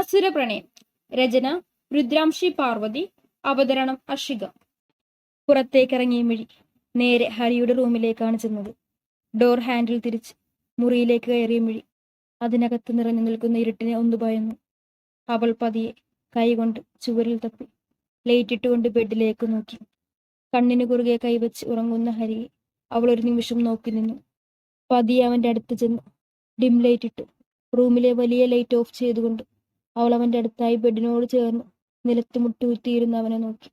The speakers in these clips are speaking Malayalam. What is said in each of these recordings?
അസുരപ്രണയം രചന രുദ്രാംശി പാർവതി. അവതരണം അഷിക. പുറത്തേക്കിറങ്ങിയ മിഴി നേരെ ഹരിയുടെ റൂമിലേക്കാണ് ചെന്നത്. ഡോർ ഹാൻഡിൽ തിരിച്ച് മുറിയിലേക്ക് കയറിയ മിഴി അതിനകത്ത് നിറഞ്ഞു നിൽക്കുന്ന ഇരുട്ടിനെ ഒന്ന് ഭയന്നു. അവൾ പതിയെ കൈകൊണ്ട് ചുവരിൽ തപ്പി ലൈറ്റിട്ടുകൊണ്ട് ബെഡിലേക്ക് നോക്കി. കണ്ണിന് കുറുകെ കൈവച്ച് ഉറങ്ങുന്ന ഹരിയെ അവൾ ഒരു നിമിഷം നോക്കി നിന്നു. പതിയെ അവന്റെ അടുത്ത് ചെന്ന് ഡിം ലൈറ്റ് റൂമിലെ വലിയ ലൈറ്റ് ഓഫ് ചെയ്തുകൊണ്ട് അവൾ അവന്റെ അടുത്തായി ബെഡിനോട് ചേർന്ന് നിലത്ത് മുട്ടുകുത്തിയിരുന്ന് അവനെ നോക്കി.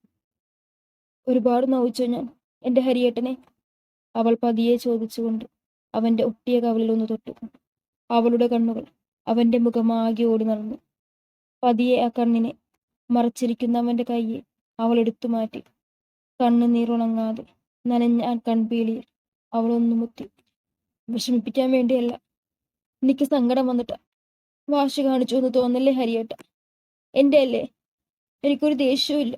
ഒരുപാട് നോവിച്ചു ഞാൻ എന്റെ ഹരിയേട്ടനെ? അവൾ പതിയെ ചോദിച്ചുകൊണ്ട് അവന്റെ ഒട്ടിയ കവളിൽ ഒന്ന് തൊട്ടു. അവളുടെ കണ്ണുകൾ അവന്റെ മുഖമാകെ ഓടി നടന്നു. പതിയെ ആ കണ്ണിനെ മറച്ചിരിക്കുന്ന അവന്റെ കൈയെ അവൾ എടുത്തു മാറ്റി. കണ്ണുനീറുണങ്ങാതെ നനഞ്ഞ ആ കൺപീളിയിൽ അവളൊന്നു മുത്തി. വിഷമിപ്പിക്കാൻ വേണ്ടിയല്ല. എനിക്ക് സങ്കടം വന്നിട്ടാ. വാശി കാണിച്ചു എന്ന് തോന്നല്ലേ ഹരിയേട്ട? എന്റെ അല്ലേ എനിക്കൊരു ദേഷ്യവും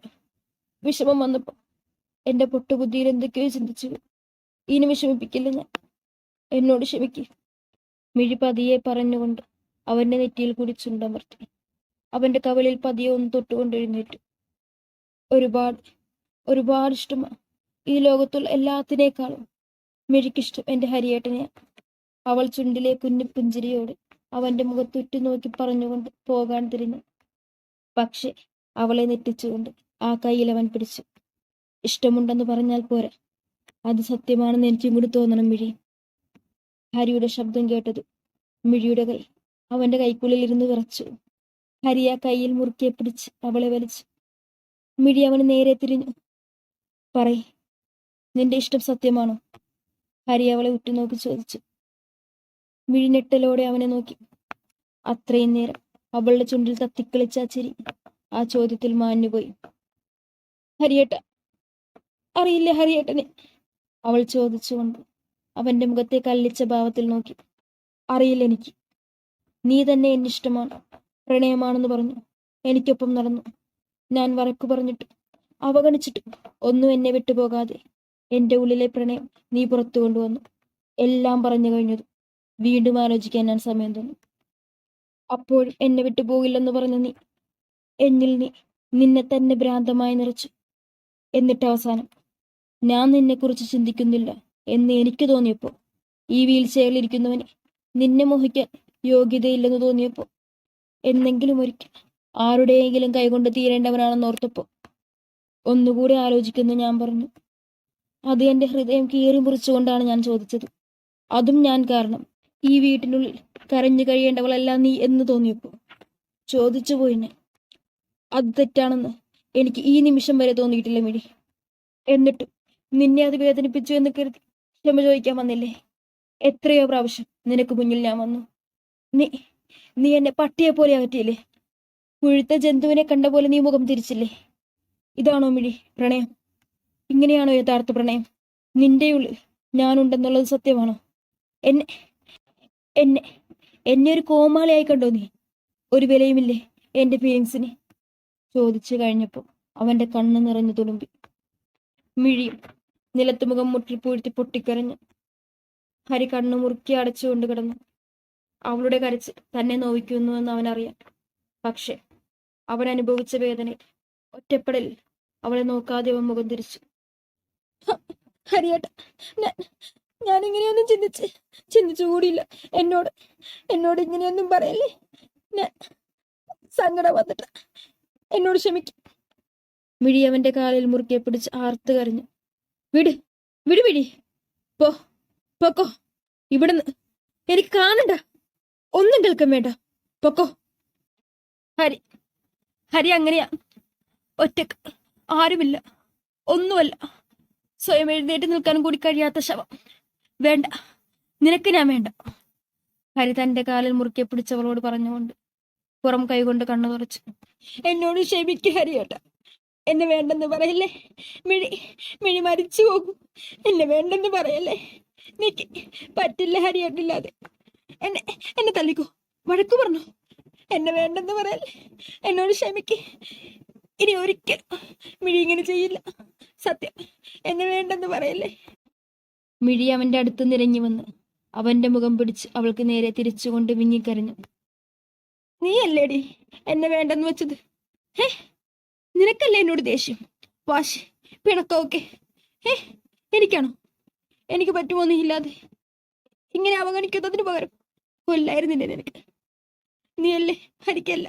വിഷമം വന്നപ്പോ എന്റെ പൊട്ടുബുദ്ധിയിൽ എന്തൊക്കെയോ ചിന്തിച്ചു. ഇനി വിഷമിപ്പിക്കില്ല ഞാൻ. എന്നോട് ക്ഷമിക്ക്. മിഴി പതിയെ പറഞ്ഞുകൊണ്ട് അവന്റെ നെറ്റിയിൽ കൂടി ചുണ്ടമർത്തി. അവന്റെ കവളിൽ പതിയെ ഒന്ന് തൊട്ടുകൊണ്ട് എഴുന്നേറ്റു. ഒരുപാട് ഒരുപാട് ഇഷ്ടമാ ഈ ലോകത്തുള്ള എല്ലാത്തിനേക്കാളും മിഴിക്കിഷ്ടം എന്റെ ഹരിയേട്ടനെയാ അവൾ ചുണ്ടിലെ കുഞ്ഞു പുഞ്ചിരിയോട് അവന്റെ മുഖത്ത് നോക്കി പറഞ്ഞുകൊണ്ട് പോകാൻ തിരിഞ്ഞു. പക്ഷെ അവളെ നെറ്റിച്ചുകൊണ്ട് ആ കയ്യിൽ അവൻ പിടിച്ചു. ഇഷ്ടമുണ്ടെന്ന് പറഞ്ഞാൽ പോരാ. അത് സത്യമാണെന്ന് എനിക്കും കൂടി തോന്നണം മിഴി. ഹരിയുടെ ശബ്ദം കേട്ടത് മിഴിയുടെ കൈ. അവന്റെ കൈക്കുള്ളിൽ ഇരുന്ന് വിറച്ചു. ഹരി ആ കയ്യിൽ മുറുക്കിയെ പിടിച്ച് അവളെ വലിച്ചു. മിഴി അവന് നേരെ തിരിഞ്ഞു. പറയ് നിന്റെ ഇഷ്ടം സത്യമാണോ? ഹരി അവളെ ഉറ്റുനോക്കി ചോദിച്ചു. മിഴിഞ്ഞെട്ടലോടെ അവനെ നോക്കി. അത്രയും നേരം അവളുടെ ചുണ്ടിൽ തത്തിക്കളിച്ച ചിരി ആ ചോദ്യത്തിൽ മാഞ്ഞുപോയി. ഹരിയേട്ട അറിയില്ലേ ഹരിയേട്ടനെ? അവൾ ചോദിച്ചുകൊണ്ട് അവന്റെ മുഖത്തെ കല്ലിച്ച ഭാവത്തിൽ നോക്കി. അറിയില്ല എനിക്ക്. നീ തന്നെ എന്നെ ഇഷ്ടമാണ്. പ്രണയമാണെന്ന് പറഞ്ഞു. എനിക്കൊപ്പം നടന്നു. ഞാൻ വരക്കു പറഞ്ഞിട്ട് അവഗണിച്ചിട്ട് ഒന്നും എന്നെ വിട്ടുപോകാതെ എന്റെ ഉള്ളിലെ പ്രണയം നീ പുറത്തു കൊണ്ടുവന്നു. എല്ലാം പറഞ്ഞു കഴിഞ്ഞതു വീണ്ടും ആലോചിക്കാൻ ഞാൻ സമയം തന്നു. അപ്പോഴും എന്നെ വിട്ടു പോകില്ലെന്ന് പറഞ്ഞ നീ എന്നിൽ നീ നിന്നെ തന്നെ ഭ്രാന്തമായി നിറച്ചു. എന്നിട്ട് അവസാനം ഞാൻ നിന്നെക്കുറിച്ച് ചിന്തിക്കുന്നില്ല എന്ന് എനിക്ക് തോന്നിയപ്പോൾ ഈ വീൽ ചെയറിൽ ഇരിക്കുന്നവന് നിന്നെ മോഹിക്കാൻ യോഗ്യതയില്ലെന്ന് തോന്നിയപ്പോൾ എന്നെങ്കിലും ഒരിക്കൽ ആരുടെയെങ്കിലും കൈകൊണ്ട് തീരേണ്ടവനാണെന്ന് ഓർത്തപ്പോൾ ഒന്നുകൂടി ആലോചിക്കുന്നു ഞാൻ പറഞ്ഞു. അത് എന്റെ ഹൃദയം കീറി മുറിച്ചുകൊണ്ടാണ് ഞാൻ ചോദിച്ചത്. അതും ഞാൻ കാരണം ഈ വീട്ടിനുള്ളിൽ കരഞ്ഞു കഴിയേണ്ടവളല്ല നീ എന്ന് തോന്നിയപ്പോൾ ചോദിച്ചു പോയിനെ. അത് തെറ്റാണെന്ന് എനിക്ക് ഈ നിമിഷം വരെ തോന്നിയിട്ടില്ല മിടി. എന്നിട്ടും നിന്നെ അത് വേദനിപ്പിച്ചു എന്ന് കരുതി ക്ഷമ ചോദിക്കാൻ വന്നില്ലേ? എത്രയോ പ്രാവശ്യം നിനക്ക് മുന്നിൽ ഞാൻ വന്നു. നീ നീ എന്നെ പട്ടിയെ പോലെ അകറ്റിയില്ലേ? പുഴുത്ത ജന്തുവിനെ കണ്ട പോലെ നീ മുഖം തിരിച്ചില്ലേ? ഇതാണോ മിഴി പ്രണയം? ഇങ്ങനെയാണോ യഥാർത്ഥ പ്രണയം? നിന്റെ ഉള്ളിൽ ഞാനുണ്ടെന്നുള്ളത് സത്യമാണോ? എന്നെ എന്നെ എന്നെ ഒരു കോമാളിയായി കണ്ടോ നീ? ഒരു വിലയുമില്ലേ എന്റെ ഫീലിങ്സിന് ചോദിച്ചു കഴിഞ്ഞപ്പോൾ അവന്റെ കണ്ണ് നിറഞ്ഞു തുളുമ്പി. മിഴിയും നിലത്തുമുഖം മുട്ടിൽ പൂഴ്ത്തി പൊട്ടിക്കരഞ്ഞു. ഹരി കണ്ണു മുറുക്കി അടച്ചുകൊണ്ട് കിടന്നു. അവളുടെ കരച്ച് തന്നെ നോവിക്കുന്നു എന്ന് അവനറിയാം. പക്ഷെ അവൻ അനുഭവിച്ച വേദനയിൽ ഒറ്റപ്പെടൽ അവളെ നോക്കാതെ അവൻ മുഖം തിരിച്ചു. ഹരിയേട്ട ഞാൻ ഇങ്ങനെയൊന്നും ചിന്തിച്ച് ചിന്തിച്ചു കൂടിയില്ല. എന്നോട് എന്നോട് ഇങ്ങനെയൊന്നും പറയല്ലേ? ഞാൻ സങ്കടം വന്നിട്ട് എന്നോട് ക്ഷമിക്കും. മിഴി അവന്റെ കാലിൽ മുറുക്കെ പിടിച്ച് ആർത്ത് കരഞ്ഞു. വിട് വിട് മിഴി. പോ പൊക്കോ. ഇവിടുന്ന് എനിക്ക് കാണണ്ട. ഒന്നും കേൾക്കാൻ വേണ്ട. പൊക്കോ. ഹരി ഹരി അങ്ങനെയാ. ഒറ്റയ്ക്ക് ആരുമില്ല. ഒന്നുമല്ല. സ്വയം എഴുന്നേറ്റ് നിൽക്കാനും കൂടി കഴിയാത്ത ശവം. വേണ്ട. നിനക്ക് ഞാൻ വേണ്ട. ഹരി തന്റെ കാലിൽ മുറുക്കെ പിടിച്ചവളോട് പറഞ്ഞുകൊണ്ട് പുറം കൈകൊണ്ട് കണ്ണു തുറച്ചു. എന്നോട് ക്ഷമിക്ക് ഹരിയേട്ട. എന്നെ വേണ്ടെന്ന് പറയല്ലേ? മിഴി മിഴി മരിച്ചു പോകും. എന്നെ വേണ്ടെന്ന് പറയല്ലേ? നിക്ക് പറ്റില്ല ഹരിയേട്ടില്ലാതെ എന്നെ എന്നെ തല്ലിക്കോ. വഴക്കു പറഞ്ഞു. എന്നെ വേണ്ടെന്ന് പറയല്ലേ? എന്നോട് ക്ഷമിക്ക്. ഇനി ഒരിക്കലും മിഴി ഇങ്ങനെ ചെയ്യില്ല. സത്യം. എന്നെ വേണ്ടെന്ന് പറയല്ലേ? മിഴി അവന്റെ അടുത്ത് നിറഞ്ഞു വന്ന് അവന്റെ മുഖം പിടിച്ച് അവൾക്ക് നേരെ തിരിച്ചുകൊണ്ട് വിങ്ങിക്കരഞ്ഞു. നീ അല്ലേടി എന്നെ വേണ്ടെന്ന് വെച്ചത്. ഹേ നിനക്കല്ലേ എന്നോട് ദേഷ്യം? വാശി പിണക്കമൊക്കെ. ഹേ എനിക്കാണോ? എനിക്ക് പറ്റുമോ നീ ഇല്ലാതെ? ഇങ്ങനെ അവഗണിക്കുന്നതിന് പകരം കൊല്ലായിരുന്നില്ലേ നിനക്ക്? നീയല്ലേ ഹരിക്കല്ല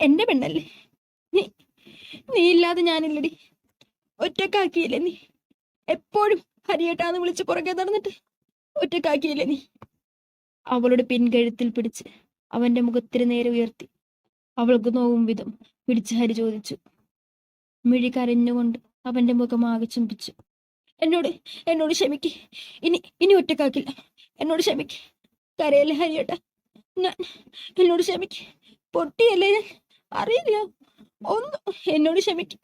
എന്റെ പെണ്ണല്ലേ? നീ നീ ഇല്ലാതെ ഞാനില്ലടി. ഒറ്റക്കാക്കിയില്ലേ നീ? എപ്പോഴും ഹരിയേട്ടാന്ന് വിളിച്ച് പുറകെ നടന്നിട്ട് ഒറ്റക്കാക്കിയില്ലേ നീ? അവളുടെ പിൻകഴുത്തിൽ പിടിച്ച് അവന്റെ മുഖത്തിന് നേരെ ഉയർത്തി. അവൾക്ക് നോവും വിധം പിടിച്ച് ഹരി ചോദിച്ചു. മിഴി കരഞ്ഞുകൊണ്ട് അവന്റെ മുഖം ആകെ ചുംബിച്ചു. എന്നോട് എന്നോട് ക്ഷമിക്ക്. ഇനി ഇനി ഒറ്റക്കാക്കില്ല. എന്നോട് ക്ഷമിക്ക്. കരയല്ലേ ഹരിയേട്ട? ഞാൻ എന്നോട് ക്ഷമിക്ക്. പൊട്ടിയല്ലേ അറിയില്ല. ഒന്നും എന്നോട് ക്ഷമിക്ക്.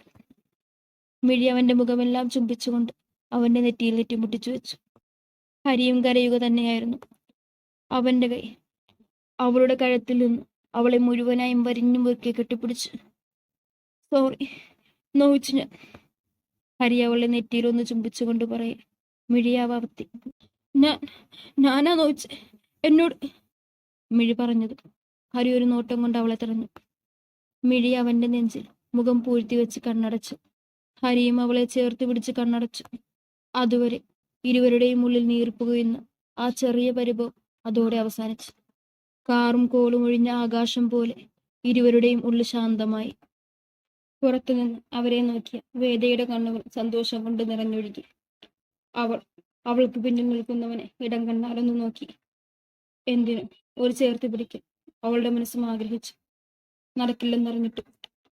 മിഴി അവന്റെ മുഖമെല്ലാം ചുംബിച്ചുകൊണ്ട് അവന്റെ നെറ്റിയിൽ നെറ്റിമുട്ടിച്ചു വെച്ചു. ഹരിയും കരയുക തന്നെയായിരുന്നു. അവന്റെ കൈ അവളുടെ കഴുത്തിൽ നിന്ന്. അവളെ മുഴുവനായും വരിഞ്ഞു മുറുക്കി കെട്ടിപ്പിടിച്ചു. സോറി നോവിച്ചു ഞാൻ ഹരി അവളെ നെറ്റിയിൽ ഒന്ന് ചുംബിച്ചുകൊണ്ട് പറയും മിഴിയാവാർത്തി ഞാൻ ഞാനാ നോവിച്ച് എന്നോട് മിഴി പറഞ്ഞത്. ഹരി ഒരു നോട്ടം കൊണ്ട് അവളെ തെരഞ്ഞു മിഴി അവന്റെ നെഞ്ചിൽ മുഖം പൂഴ്ത്തി വെച്ച് കണ്ണടച്ചു. ഹരിയും അവളെ ചേർത്ത് പിടിച്ച് കണ്ണടച്ചു. അതുവരെ ഇരുവരുടെയും ഉള്ളിൽ നീർപ്പുകയുന്ന ആ ചെറിയ പരിഭവം അതോടെ അവസാനിച്ചു. കാറും കോളും ഒഴിഞ്ഞ ആകാശം പോലെ ഇരുവരുടെയും ഉള്ളിൽ ശാന്തമായി. പുറത്തുനിന്ന് അവരെ നോക്കിയ വേദയുടെ കണ്ണുകൾ സന്തോഷം കൊണ്ട് നിറഞ്ഞൊഴുകി. അവൾ അവൾക്ക് പിന്നിൽ നിൽക്കുന്നവനെ ഇടം കണ്ണാലൊന്നു നോക്കി. എന്തിനും ഒരു ചേർത്ത് പിടിക്കും അവളുടെ മനസ്സും ആഗ്രഹിച്ചു. നടക്കില്ലെന്നറിഞ്ഞിട്ടും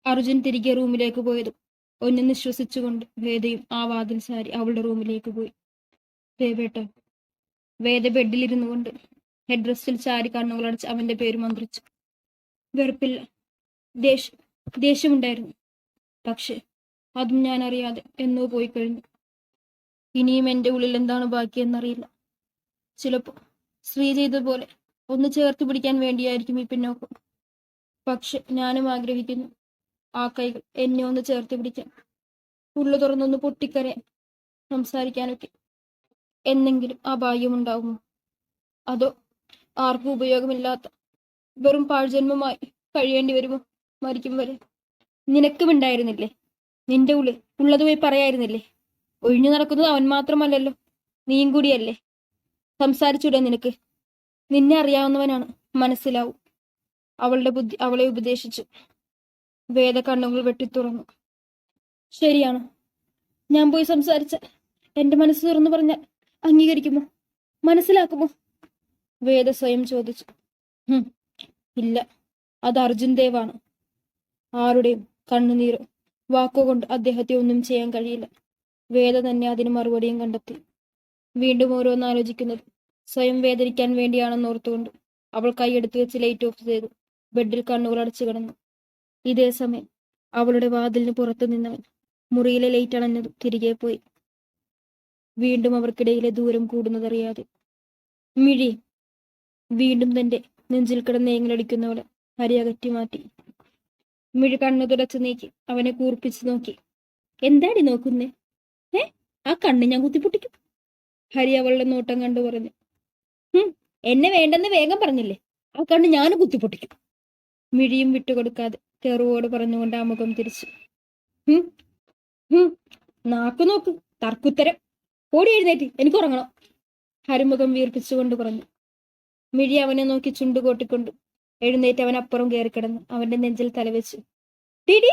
അർജുൻ തിരികെ റൂമിലേക്ക് പോയതും ഒന്ന് നിശ്വസിച്ചുകൊണ്ട് വേദയും ആ വാതിൽ സാരി അവളുടെ റൂമിലേക്ക് പോയി. ദേവേട്ട വേദ ബെഡിലിരുന്നു കൊണ്ട് ഹെഡ് റെസ്റ്റിൽ ചാരി കണ്ണുകളടച്ച് അവന്റെ പേര് മന്ത്രിച്ചു. വെറുപ്പില്ല ദേഷ്യം ദേഷ്യമുണ്ടായിരുന്നു. പക്ഷെ അതും ഞാൻ അറിയാതെ എന്നോ പോയി കഴിഞ്ഞു. ഇനിയും എന്റെ ഉള്ളിൽ എന്താണ് ബാക്കിയെന്നറിയില്ല. ചിലപ്പോൾ ശ്രീ ചെയ്തതുപോലെ ഒന്ന് ചേർത്ത് പിടിക്കാൻ വേണ്ടിയായിരിക്കും ഈ പിന്നോക്കം. പക്ഷെ ഞാനും ആഗ്രഹിക്കുന്നു. ആ കൈകൾ എന്നെ ഒന്ന് ചേർത്ത് പിടിക്കാൻ ഉള്ളു തുറന്നൊന്ന് പൊട്ടിക്കരയാൻ സംസാരിക്കാനൊക്കെ. എന്നെങ്കിലും ആ ഭാഗ്യമുണ്ടാകുമോ അതോ ആർക്കും ഉപയോഗമില്ലാത്ത വെറും പാഴ്ജന്മമായി കഴിയേണ്ടി വരുമോ മരിക്കും വരെ? നിനക്കും ഉണ്ടായിരുന്നില്ലേ? നിന്റെ ഉള്ളിൽ ഉള്ളത് പോയി പറയായിരുന്നില്ലേ? ഒഴിഞ്ഞു നടക്കുന്നത് അവൻ മാത്രമല്ലല്ലോ നീയും കൂടിയല്ലേ? സംസാരിച്ചൂടെ നിനക്ക്? നിന്നെ അറിയാവുന്നവനാണ് മനസ്സിലാവും. അവളുടെ ബുദ്ധി അവളെ ഉപദേശിച്ചു. വേദ കണ്ണുകൾ വെട്ടിത്തുറന്നു. ശരിയാണ്. ഞാൻ പോയി സംസാരിച്ച. എന്റെ മനസ്സ് തുറന്നു പറഞ്ഞാൽ അംഗീകരിക്കുമോ? മനസ്സിലാക്കുമോ? വേദ സ്വയം ചോദിച്ചു. ഇല്ല. അത് അർജുൻ ദേവാണ്. ആരുടെയും കണ്ണുനീരോ വാക്കുകൊണ്ട് അദ്ദേഹത്തെ ഒന്നും ചെയ്യാൻ കഴിയില്ല. വേദ തന്നെ അതിന് മറുപടിയും കണ്ടെത്തി. വീണ്ടും ഓരോന്ന് ആലോചിക്കുന്നത് സ്വയം വേദനിക്കാൻ വേണ്ടിയാണെന്ന് ഓർത്തുകൊണ്ട് അവൾ കൈയെടുത്ത് വെച്ച് ലൈറ്റ് ഓഫ് ചെയ്തു. ബെഡിൽ കണ്ണുകൾ അടച്ചു കിടന്നു. ഇതേ സമയം അവളുടെ വാതിലിന് പുറത്തു നിന്നവൻ മുറിയിലെ ലൈറ്റ് അണഞ്ഞത് തിരികെ പോയി. വീണ്ടും അവർക്കിടയിലെ ദൂരം കൂടുന്നതറിയാതെ മിഴി വീണ്ടും തന്റെ നെഞ്ചിൽ കിടന്ന് ഏങ്ങലടിക്കുന്നവളെ ഹരി അകറ്റി മാറ്റി. മിഴി കണ്ണു തുടച്ചു നീക്കി അവനെ കൂർപ്പിച്ചു നോക്കി. എന്താടി നോക്കുന്നേ? ഏ? ആ കണ്ണ് ഞാൻ കുത്തിപ്പൊട്ടിക്കും. ഹരി അവളുടെ നോട്ടം കണ്ടു പറഞ്ഞു. "ഹും, എന്നെ വേണ്ടെന്ന് വേഗം പറഞ്ഞില്ലേ? ആ കണ്ണ് ഞാൻ കുത്തിപ്പൊട്ടിക്കും. മിഴിയും വിട്ടുകൊടുക്കാതെ കെറുവോട് പറഞ്ഞുകൊണ്ട് ആ മുഖം തിരിച്ചു നാക്ക് നാക്കു തർക്കുത്തരം. ഓടി എഴുന്നേറ്റ് എനിക്ക് ഉറങ്ങണം. ഹരിമുഖം വീർപ്പിച്ചുകൊണ്ട് പറഞ്ഞു. മിഴി അവനെ നോക്കി ചുണ്ടു കോട്ടിക്കൊണ്ട് എഴുന്നേറ്റ് അവൻ അപ്പുറം കയറി കിടന്നു. അവന്റെ നെഞ്ചിൽ തലവെച്ചു. ടിടി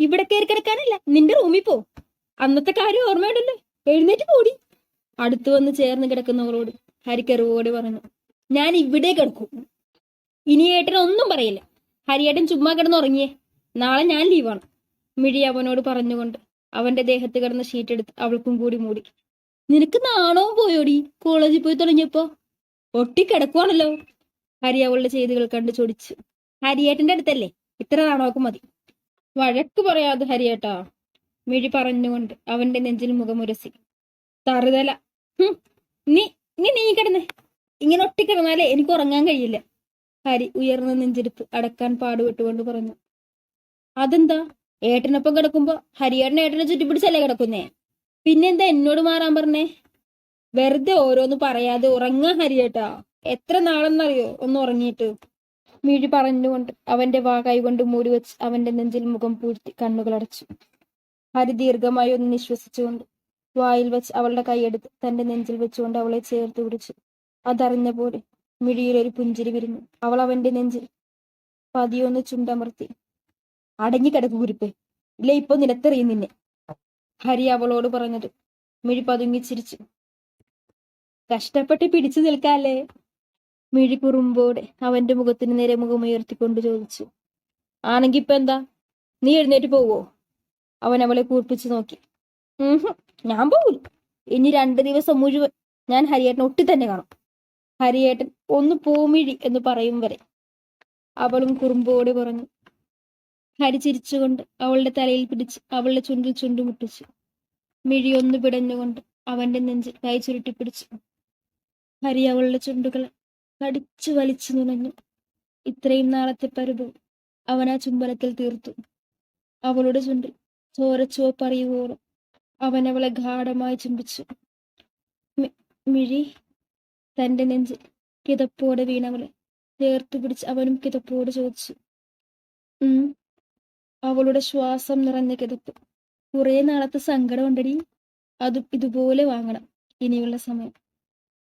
ഇവിടെ കയറി കിടക്കാനല്ല നിന്റെ റൂമിൽ പോ. അന്നത്തെ കാര്യം ഓർമ്മയുണ്ടല്ലോ. എഴുന്നേറ്റ് പോടി. അടുത്തു വന്ന് ചേർന്ന് കിടക്കുന്നവരോട് ഹരിക്കറിവോട് പറഞ്ഞു. ഞാൻ ഇവിടെ കിടക്കും. ഇനി ഏട്ടനൊന്നും പറയില്ല. ഹരിയേട്ടൻ ചുമ്മാ കിടന്നുറങ്ങിയേ. നാളെ ഞാൻ ലീവാണ് മിഴി അവനോട് പറഞ്ഞുകൊണ്ട് അവന്റെ ദേഹത്ത് കിടന്ന ഷീറ്റ് എടുത്ത് അവൾക്കും കൂടി മൂടി. നിനക്ക് നാണവും പോയോടി? കോളേജിൽ പോയി തുടങ്ങിയപ്പോ? ഒട്ടിക്കിടക്കുവാണല്ലോ. ഹരി അവളുടെ ചെയ്തുകൾ കണ്ടു ചൊടിച്ചു ഹരിയേട്ടന്റെ അടുത്തല്ലേ? ഇത്ര നാണമൊക്കെ മതി. വഴക്ക് പറയാതെ ഹരിയേട്ടാ. മിഴി പറഞ്ഞുകൊണ്ട് അവന്റെ നെഞ്ചിൽ മുഖമുരസി തറുതല. നീ നീ നീ കിടന്നേ. ഇങ്ങനെ ഒട്ടിക്കിടന്നാലേ എനിക്ക് ഉറങ്ങാൻ കഴിയില്ല. ഹരി ഉയർന്ന നെഞ്ചിരിപ്പ് അടക്കാൻ പാടുപെട്ടുകൊണ്ട് പറഞ്ഞു. അതെന്താ? ഏട്ടനൊപ്പം കിടക്കുമ്പോ ഹരിയേട്ടൻ ഏട്ടനെ ചുറ്റിപ്പിടിച്ചല്ലേ കിടക്കുന്നേ? പിന്നെന്താ എന്നോട് മാറാൻ പറഞ്ഞേ? വെറുതെ ഓരോന്ന് പറയാതെ ഉറങ്ങാ ഹരിയേട്ടാ. എത്ര നാളെന്നറിയോ? ഒന്ന് ഉറങ്ങിയിട്ട്. മിഴി പറഞ്ഞുകൊണ്ട് അവന്റെ വാ കൈകൊണ്ട് മൂടിവെച്ച് അവന്റെ നെഞ്ചിൽ മുഖം പൂഴ്ത്തി കണ്ണുകളടച്ചു ഹരി ദീർഘമായി ഒന്ന് നിശ്വസിച്ചുകൊണ്ട് വായിൽ വെച്ച് അവളുടെ കൈയെടുത്ത് തന്റെ നെഞ്ചിൽ വെച്ചുകൊണ്ട് അവളെ ചേർത്ത് പിടിച്ചു. അതറിഞ്ഞ പോലെ മിഴിയിൽ ഒരു പുഞ്ചിരി വിരിഞ്ഞു. അവൾ അവന്റെ നെഞ്ചിൽ പതിയൊന്ന് ചുണ്ടമർത്തി. അടങ്ങി കിടക്കു കുരുപ്പ്. ഇല്ല ഇപ്പൊ നിലത്തെറിയും നിന്നെ. ഹരി അവളോട് പറഞ്ഞത്. മിഴി പതുങ്ങി ചിരിച്ചു. കഷ്ടപ്പെട്ട് പിടിച്ചു നിൽക്കാല്ലേ? മിഴി കുറുമ്പോടെ അവന്റെ മുഖത്തിന് നേരെ മുഖമുയർത്തിക്കൊണ്ട് ചോദിച്ചു. ആണെങ്കി ഇപ്പൊ എന്താ? നീ എഴുന്നേറ്റ് പോവോ? അവൻ അവളെ കൂർപ്പിച്ചു നോക്കി. ഞാൻ പോകൂ ഇനി രണ്ട് ദിവസം മുഴുവൻ ഞാൻ ഹരിയേട്ടൻ ഒട്ടി തന്നെ കാണും. ഹരിയേട്ടൻ ഒന്ന് പൂമിഴി എന്ന് പറയും വരെ. അവളും കുറുമ്പോടെ പറഞ്ഞു. ഹരി ചിരിച്ചുകൊണ്ട് അവളുടെ തലയിൽ പിടിച്ച് അവളുടെ ചുണ്ടിൽ ചുണ്ടുമുട്ടിച്ചു. മിഴി ഒന്ന് പിടഞ്ഞുകൊണ്ട് അവന്റെ നെഞ്ചിൽ കൈ ചുരുട്ടിപ്പിടിച്ചു. ഹരി അവളുടെ ചുണ്ടുകൾ കടിച്ചു വലിച്ചു നുണഞ്ഞു. ഇത്രയും നാളത്തെ പരിഭവം അവൻ ആ ചുംബനത്തിൽ തീർത്തു. അവളുടെ ചുണ്ടിൽ ചോരച്ചുവപ്പറിയുവോളം അവൻ അവളെ ഗാഠമായി ചുംബിച്ചു. മിഴി തന്റെ നെഞ്ചിൽ കിതപ്പോടെ വീണവളെ ചേർത്തു പിടിച്ച് അവനും കിതപ്പോട് ചോദിച്ചു. ഉം അവളുടെ ശ്വാസം നിറഞ്ഞ കിതപ്പ്. കുറെ നാളത്തെ സങ്കടം ഉണ്ടടി. അതും ഇതുപോലെ വാങ്ങണം ഇനിയുള്ള സമയം.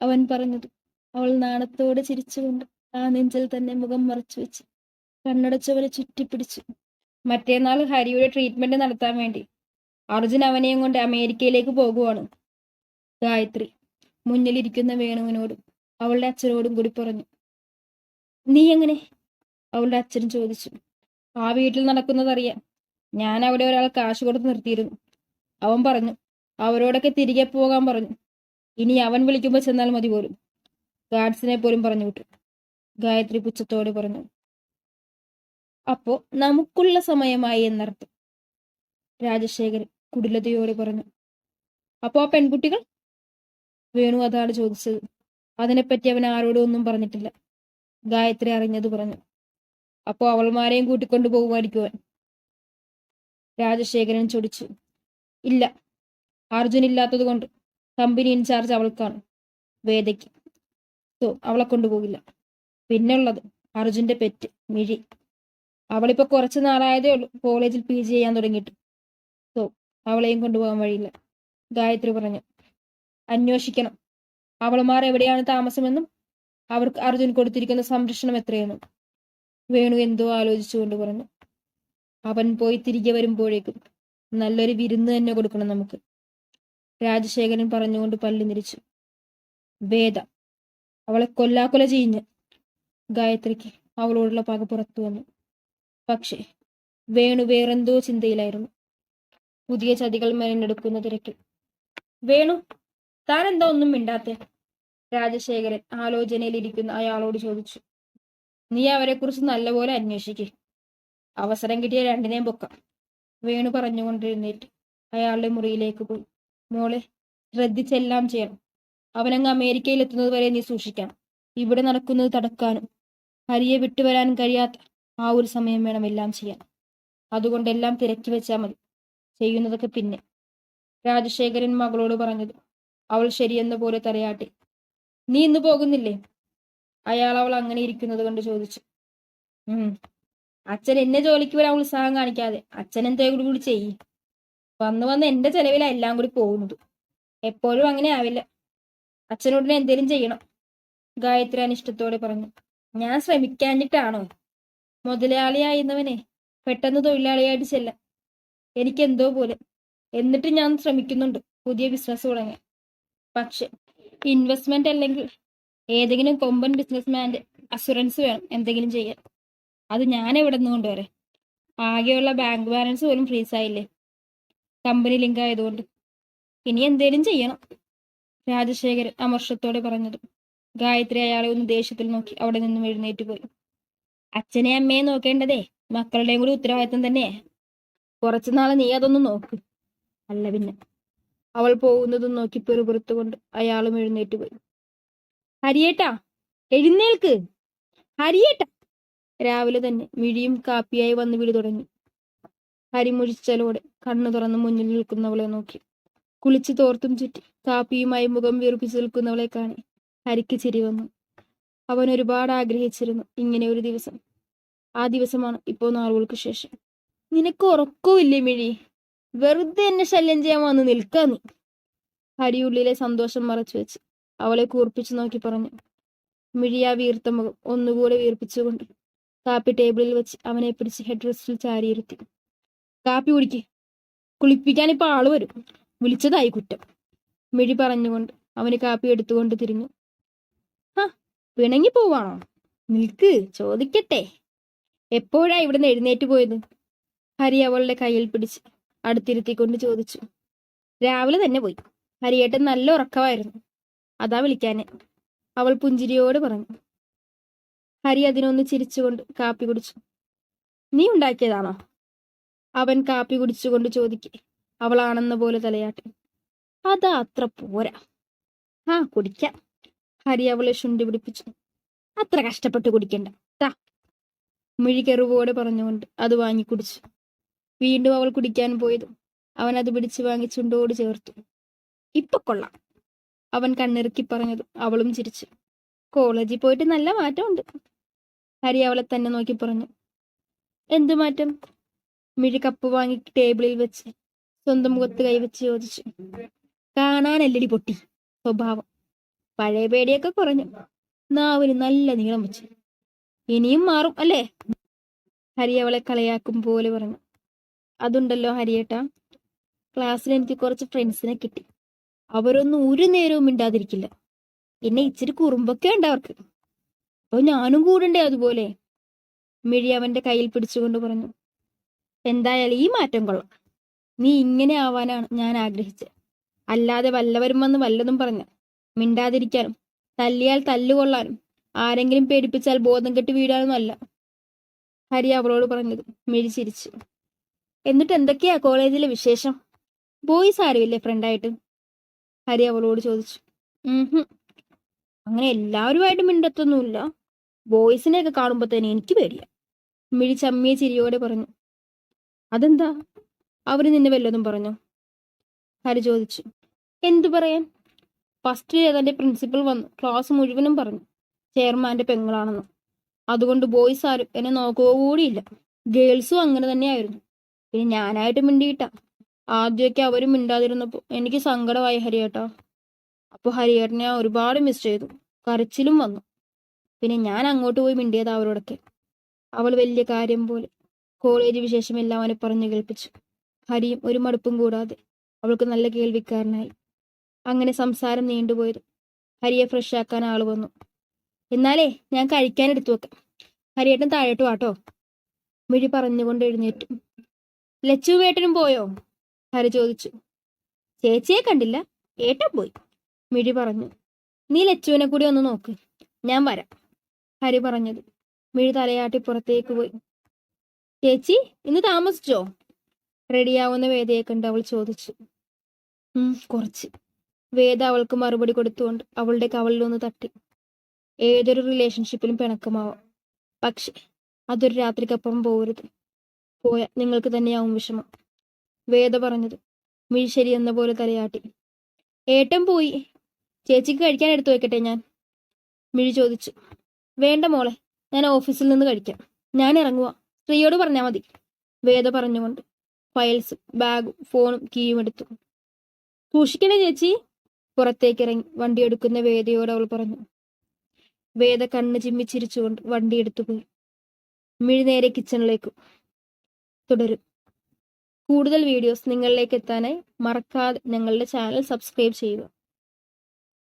അവൻ പറഞ്ഞത് അവൾ നാണത്തോടെ ചിരിച്ചുകൊണ്ട് ആ നെഞ്ചിൽ തന്നെ മുഖം മറച്ചു വെച്ച് കണ്ണടച്ചവനെ ചുറ്റിപ്പിടിച്ചു. മറ്റേനാൾ ഹരിയുടെ ട്രീറ്റ്മെന്റ് നടത്താൻ വേണ്ടി അർജുൻ അവനെയും കൊണ്ട് അമേരിക്കയിലേക്ക് പോകുവാണ്. ഗായത്രി മുന്നിലിരിക്കുന്ന വേണുവിനോടും അവളുടെ അച്ഛനോടും കൂടി പറഞ്ഞു. നീ എങ്ങനെ? അവളുടെ അച്ഛൻ ചോദിച്ചു. ആ വീട്ടിൽ നടക്കുന്നതറിയാം ഞാൻ അവിടെ ഒരാൾ കാശ് കൊടുത്ത് നിർത്തിയിരുന്നു. അവൻ പറഞ്ഞു. അവരോടൊക്കെ തിരികെ പോകാൻ പറഞ്ഞു. ഇനി അവൻ വിളിക്കുമ്പോൾ ചെന്നാൽ മതി പോലും. ഗാർഡ്സിനെ പോലും പറഞ്ഞു വിട്ടു. ഗായത്രി പുച്ഛത്തോടെ പറഞ്ഞു. അപ്പോ നമുക്കുള്ള സമയമായി എന്നർത്ഥം. രാജശേഖരൻ കുടിലതയോടെ പറഞ്ഞു. അപ്പോ ആ പെൺകുട്ടികൾ? വേണു അതാണ് ചോദിച്ചത്. അതിനെപ്പറ്റി അവൻ ആരോടും ഒന്നും പറഞ്ഞിട്ടില്ല. ഗായത്രി അറിഞ്ഞത് പറഞ്ഞു. അപ്പോൾ അവൾമാരെയും കൂട്ടിക്കൊണ്ടു പോകുമായിരിക്കും അവൻ. രാജശേഖരൻ ചൊടിച്ചു ഇല്ല അർജുൻ ഇല്ലാത്തത് കൊണ്ട് കമ്പനി ഇൻചാർജ് അവൾക്കാണ് വേദയ്ക്ക്. സോ അവളെ കൊണ്ടുപോകില്ല പിന്നുള്ളത് അർജുന്റെ പെറ്റ് മിഴി. അവളിപ്പോ കുറച്ച് നാളായതേ ഉള്ളൂ കോളേജിൽ പി ജി ചെയ്യാൻ തുടങ്ങിയിട്ട്. സോ അവളെയും കൊണ്ടുപോകാൻ വഴിയില്ല. ഗായത്രി പറഞ്ഞു അന്വേഷിക്കണം. അവളുമാർ എവിടെയാണ് താമസമെന്നും അവർക്ക് അർജുൻ കൊടുത്തിരിക്കുന്ന സംരക്ഷണം എത്രയെന്നും വേണു എന്തോ ആലോചിച്ചുകൊണ്ട് പറഞ്ഞു. അവൻ പോയി തിരികെ വരുമ്പോഴേക്കും നല്ലൊരു വിരുന്ന് തന്നെ കൊടുക്കണം നമുക്ക്. രാജശേഖരൻ പറഞ്ഞുകൊണ്ട് പല്ലി നിരിച്ചു. വേദ അവളെ കൊല്ലാക്കൊല ചെയ്ഞ്ഞ് ഗായത്രിക്ക് അവളോടുള്ള പക പുറത്തു വന്നു. പക്ഷേ വേണു വേറെന്തോ ചിന്തയിലായിരുന്നു. പുതിയ ചതികൾ മെനഞ്ഞെടുക്കുന്ന തിരക്കിൽ. വേണു താൻ എന്താ ഒന്നും മിണ്ടാത്തെ? രാജശേഖരൻ ആലോചനയിലിരിക്കുന്ന അയാളോട് ചോദിച്ചു. നീ അവരെക്കുറിച്ച് നല്ലപോലെ അന്വേഷിക്കേ. അവസരം കിട്ടിയ രണ്ടിനെയും പൊക്കാം. വേണു പറഞ്ഞുകൊണ്ടിരുന്നേറ്റ് അയാളുടെ മുറിയിലേക്ക് പോയി. മോളെ ശ്രദ്ധിച്ചെല്ലാം ചെയ്യണം. അവനങ്ങ് അമേരിക്കയിൽ എത്തുന്നത് വരെ നീ സൂക്ഷിക്കണം. ഇവിടെ നടക്കുന്നത് തടക്കാനും ഹരിയെ വിട്ടുവരാനും കഴിയാത്ത ആ ഒരു സമയം വേണം എല്ലാം ചെയ്യാൻ. അതുകൊണ്ടെല്ലാം തിരക്കി വെച്ചാൽ മതി. ചെയ്യുന്നതൊക്കെ പിന്നെ. രാജശേഖരൻ മകളോട് പറഞ്ഞത് അവൾ ശരിയെന്ന പോലെ തലയാട്ടി. നീ ഇന്ന് പോകുന്നില്ലേ? അയാൾ അവൾ അങ്ങനെ ഇരിക്കുന്നത് കൊണ്ട് ചോദിച്ചു. ഉം. അച്ഛൻ എന്നെ ജോലിക്ക് വരാൻ ഉത്സാഹം കാണിക്കാതെ അച്ഛൻ എന്തേ കൂടി കൂടി ചെയ്യ്? വന്നു വന്ന് എന്റെ ചെലവില എല്ലാം കൂടി പോകുന്നത്. എപ്പോഴും അങ്ങനെ ആവില്ല. അച്ഛനോടിനെ എന്തേലും ചെയ്യണം. ഗായത്രി അനിഷ്ടത്തോടെ പറഞ്ഞു. ഞാൻ ശ്രമിക്കാഞ്ഞിട്ടാണോ? മുതലാളിയായിരുന്നവനെ പെട്ടെന്ന് തൊഴിലാളിയായിട്ട് ചെല്ലാം. എനിക്കെന്തോ പോലെ. എന്നിട്ട് ഞാൻ ശ്രമിക്കുന്നുണ്ട്. പുതിയ ബിസിനസ് തുടങ്ങാൻ. പക്ഷെ ഇൻവെസ്റ്റ്മെന്റ് അല്ലെങ്കിൽ ഏതെങ്കിലും കൊമ്പൻ ബിസിനസ്മാന്റെ അസുറൻസ് വേണം എന്തെങ്കിലും ചെയ്യാൻ. അത് ഞാൻ എവിടെ നിന്ന് കൊണ്ടുവരെ? ആകെയുള്ള ബാങ്ക് ബാലൻസ് പോലും ഫ്രീസ് ആയില്ലേ? കമ്പനി ലിങ്ക് ആയതുകൊണ്ട്. ഇനി എന്തേലും ചെയ്യണം. രാജശേഖരൻ അമർഷത്തോടെ പറഞ്ഞത് ഗായത്രി അയാളെ ഒന്ന് ദേഷ്യത്തിൽ നോക്കി അവിടെ നിന്നും എഴുന്നേറ്റ് പോയി. അച്ഛനെ അമ്മയെ നോക്കേണ്ടതേ? മക്കളുടെയും കൂടി ഉത്തരവാദിത്തം തന്നെ കുറച്ചു നാളെ നീ അതൊന്ന് നോക്ക്. അല്ല പിന്നെ. അവൾ പോകുന്നതും നോക്കി പെറുപുറത്തുകൊണ്ട് അയാളും എഴുന്നേറ്റ് പോയി. ഹരിയേട്ടാ എഴുന്നേൽക്ക്. ഹരിയേട്ടാ. രാവിലെ തന്നെ മിഴിയും കാപ്പിയായി വന്ന് വിളി തുടങ്ങി. ഹരിമുഴിച്ചലോടെ കണ്ണു തുറന്ന് മുന്നിൽ നിൽക്കുന്നവളെ നോക്കി. കുളിച്ച് തോർത്തും ചുറ്റി കാപ്പിയുമായി മുഖം വീർപ്പിച്ച് നിൽക്കുന്നവളെ കാണി ഹരിക്ക് ചിരി വന്നു. അവൻ ഒരുപാട് ആഗ്രഹിച്ചിരുന്നു ഇങ്ങനെ ഒരു ദിവസം. ആ ദിവസമാണ് ഇപ്പോൾ നാളുകൾക്ക് ശേഷം. നിനക്ക് ഉറക്കവും ഇല്ലേ മിഴി? വെറുതെ എന്നെ ശല്യം ചെയ്യാൻ വന്ന് നിൽക്കാ നീ. ഹരിയുള്ളിലെ സന്തോഷം മറച്ചു വെച്ച് അവളെ കൂർപ്പിച്ചു നോക്കി പറഞ്ഞു. മിഴിയ വീർത്ത മുഖം ഒന്നുകൂടെ വീർപ്പിച്ചുകൊണ്ട് കാപ്പി ടേബിളിൽ വെച്ച് അവനെ പിടിച്ച് ഹെഡ് റെസ്റ്റിൽ ചാരിയിരുത്തി. കാപ്പി കുടിക്ക്. കുളിപ്പിക്കാൻ ഇപ്പൊ ആൾ വരും. വിളിച്ചതായി കുറ്റം. മിഴി പറഞ്ഞുകൊണ്ട് അവന് കാപ്പി എടുത്തുകൊണ്ട് തിരിഞ്ഞു. ഹാ പിണങ്ങി പോവാണോ നിൽക്ക് ചോദിക്കട്ടെ. എപ്പോഴാ ഇവിടുന്ന് എഴുന്നേറ്റ് പോയത്? ഹരി അവളുടെ കയ്യിൽ പിടിച്ച് അടുത്തിരുത്തിക്കൊണ്ട് ചോദിച്ചു. രാവിലെ തന്നെ പോയി. ഹരിയേട്ടൻ നല്ല ഉറക്കമായിരുന്നു. അതാ വിളിക്കാന്. അവൾ പുഞ്ചിരിയോട് പറഞ്ഞു. ഹരി അതിനൊന്ന് ചിരിച്ചുകൊണ്ട് കാപ്പി കുടിച്ചു. നീ ഉണ്ടാക്കിയതാണോ? അവൻ കാപ്പി കുടിച്ചുകൊണ്ട് ചോദിക്കെ. അവളാണെന്ന പോലെ തലയാട്ടി. അതാ അത്ര പോരാ. ആ കുടിക്കാം. ഹരി അവളെ ശുണ്ടി പിടിപ്പിച്ചു. അത്ര കഷ്ടപ്പെട്ട് കുടിക്കണ്ട. താ. മിഴികെറുവോടെ പറഞ്ഞുകൊണ്ട് അത് വാങ്ങി കുടിച്ചു. വീണ്ടും അവൾ കുടിക്കാൻ പോയതും അവൻ അത് പിടിച്ചു വാങ്ങി ചുണ്ടോട് ചേർത്തു. ഇപ്പൊ കൊള്ളാം അവൻ കണ്ണിറുക്കി പറഞ്ഞതും അവളും ചിരിച്ചു. കോളേജിൽ പോയിട്ട് നല്ല മാറ്റമുണ്ട്. ഹരി അവളെ തന്നെ നോക്കി പറഞ്ഞു. എന്തു മാറ്റം? മിഴി കപ്പ് വാങ്ങി ടേബിളിൽ വെച്ച് സ്വന്തം മുഖത്ത് കൈവച്ച് ചോദിച്ചു കാണാനല്ലടി പൊട്ടി സ്വഭാവം. പഴയ പേടിയൊക്കെ കുറഞ്ഞു. നാവിന് നല്ല നീളം വെച്ചു. ഇനിയും മാറും അല്ലേ? ഹരി അവളെ കളയാക്കും പോലെ പറഞ്ഞു. അതുണ്ടല്ലോ ഹരിയേട്ടാ. ക്ലാസ്സിൽ എനിക്ക് കുറച്ച് ഫ്രണ്ട്സിനെ കിട്ടി. അവരൊന്നും ഒരു നേരവും മിണ്ടാതിരിക്കില്ല. പിന്നെ ഇച്ചിരി കുറുമ്പൊക്കെ ഉണ്ട് അവർക്ക്. അപ്പൊ ഞാനും കൂടണ്ടേ അതുപോലെ. മിഴി അവന്റെ കയ്യിൽ പിടിച്ചുകൊണ്ട് പറഞ്ഞു എന്തായാലും ഈ മാറ്റം കൊള്ളാം. നീ ഇങ്ങനെ ആവാനാണ് ഞാൻ ആഗ്രഹിച്ചത്. അല്ലാതെ വല്ലവരും വന്ന് വല്ലതും പറഞ്ഞ മിണ്ടാതിരിക്കാനും തല്ലിയാൽ തല്ലുകൊള്ളാനും ആരെങ്കിലും പേടിപ്പിച്ചാൽ ബോധം കെട്ടി വീഴാനും അല്ല. ഹരി അവളോട് പറഞ്ഞത്. മിഴി ചിരിച്ചു. എന്നിട്ട് എന്തൊക്കെയാ കോളേജിലെ വിശേഷം? ബോയ്സ് ആരുമില്ലേ ഫ്രണ്ടായിട്ട് ഹരി അവളോട് ചോദിച്ചു. അങ്ങനെ എല്ലാവരുമായിട്ട് മിണ്ടത്തൊന്നുമില്ല. ബോയ്സിനെയൊക്കെ കാണുമ്പോൾ തന്നെ എനിക്ക് പേടിയാ. മിഴി ചമ്മിയ ചിരിയോടെ പറഞ്ഞു. അതെന്താ? അവർ നിന്നെ വല്ലതും പറഞ്ഞു? ഹരി ചോദിച്ചു. എന്തു പറയാൻ? ഫസ്റ്റ് തന്റെ പ്രിൻസിപ്പൽ വന്നു. ക്ലാസ് മുഴുവനും പറഞ്ഞു. ചെയർമാന്റെ പെങ്ങളാണെന്ന്. അതുകൊണ്ട് ബോയ്സ് ആരും എന്നെ നോക്കുക കൂടിയില്ല. ഗേൾസും അങ്ങനെ തന്നെയായിരുന്നു. പിന്നെ ഞാനായിട്ട് മിണ്ടിയിട്ടാ. ആദ്യമൊക്കെ അവരും മിണ്ടാതിരുന്നപ്പോൾ എനിക്ക് സങ്കടമായി ഹരിയേട്ടാ. അപ്പോൾ ഹരിയേട്ടനെ ഞാൻ ഒരുപാട് മിസ് ചെയ്തു. കരച്ചിലും വന്നു. പിന്നെ ഞാൻ അങ്ങോട്ട് പോയി മിണ്ടിയത് അവരോടൊക്കെ. അവൾ വലിയ കാര്യം പോലെ കോളേജ് വിശേഷമെല്ലാം അവനെ പറഞ്ഞു കേൾപ്പിച്ചു. ഹരിയും ഒരു മടുപ്പും കൂടാതെ അവൾക്ക് നല്ല കേൾവിക്കാരനായി. അങ്ങനെ സംസാരം നീണ്ടുപോയത്. ഹരിയെ ഫ്രഷ് ആക്കാൻ ആൾ വന്നു. എന്നാലേ ഞാൻ കഴിക്കാൻ എടുത്തു വെക്കാം. ഹരിയേട്ടൻ താഴോട്ട് വാട്ടോ മിഴി പറഞ്ഞുകൊണ്ട് എഴുന്നേറ്റു. ലച്ചു വേട്ടനും പോയോ? ഹരി ചോദിച്ചു. ചേച്ചിയെ കണ്ടില്ല. ഏട്ടൻ പോയി. മിഴി പറഞ്ഞു. നീ ലച്ചുവിനെ കൂടി ഒന്ന് നോക്ക്. ഞാൻ വരാം. ഹരി പറഞ്ഞത്. മിഴി തലയാട്ടി പുറത്തേക്ക് പോയി. ചേച്ചി ഇന്ന് താമസിച്ചോ? റെഡിയാവുന്ന വേദയെ കണ്ട് അവൾ ചോദിച്ചു. കുറച്ച്. വേദ അവൾക്ക് മറുപടി കൊടുത്തുകൊണ്ട് അവളുടെ കവളിൽ ഒന്ന് തട്ടി. ഏതൊരു റിലേഷൻഷിപ്പിലും പിണക്കമാവാം. പക്ഷെ അതൊരു രാത്രിക്കപ്പുറം പോകരുത്. പോയ നിങ്ങൾക്ക് തന്നെയാവും വിഷമം. വേദ പറഞ്ഞത്. മിഴിശരി എന്ന പോലെ തലയാട്ടി. ഏട്ടൻ പോയി. ചേച്ചിക്ക് കഴിക്കാൻ എടുത്തു വെക്കട്ടെ ഞാൻ? മിഴി ചോദിച്ചു. വേണ്ട മോളെ ഞാൻ ഓഫീസിൽ നിന്ന് കഴിക്കാം. ഞാൻ ഇറങ്ങുക സ്ത്രീയോട് പറഞ്ഞാൽ മതി. വേദ പറഞ്ഞുകൊണ്ട് ഫയൽസ് ബാഗും ഫോണും കീയും എടുത്തു. സൂക്ഷിക്കണേ ചേച്ചി. പുറത്തേക്ക് ഇറങ്ങി വണ്ടി എടുക്കുന്ന വേദയോട് അവൾ പറഞ്ഞു. വേദ കണ്ണ് ചിമ്മിച്ചിരിച്ചുകൊണ്ട് വണ്ടി എടുത്തു പോയി മിഴി നേരെ കിച്ചണിലേക്കും തുടരും. കൂടുതൽ വീഡിയോസ് നിങ്ങളിലേക്ക് എത്താനായി മറക്കാതെ ഞങ്ങളുടെ ചാനൽ സബ്സ്ക്രൈബ് ചെയ്യുക.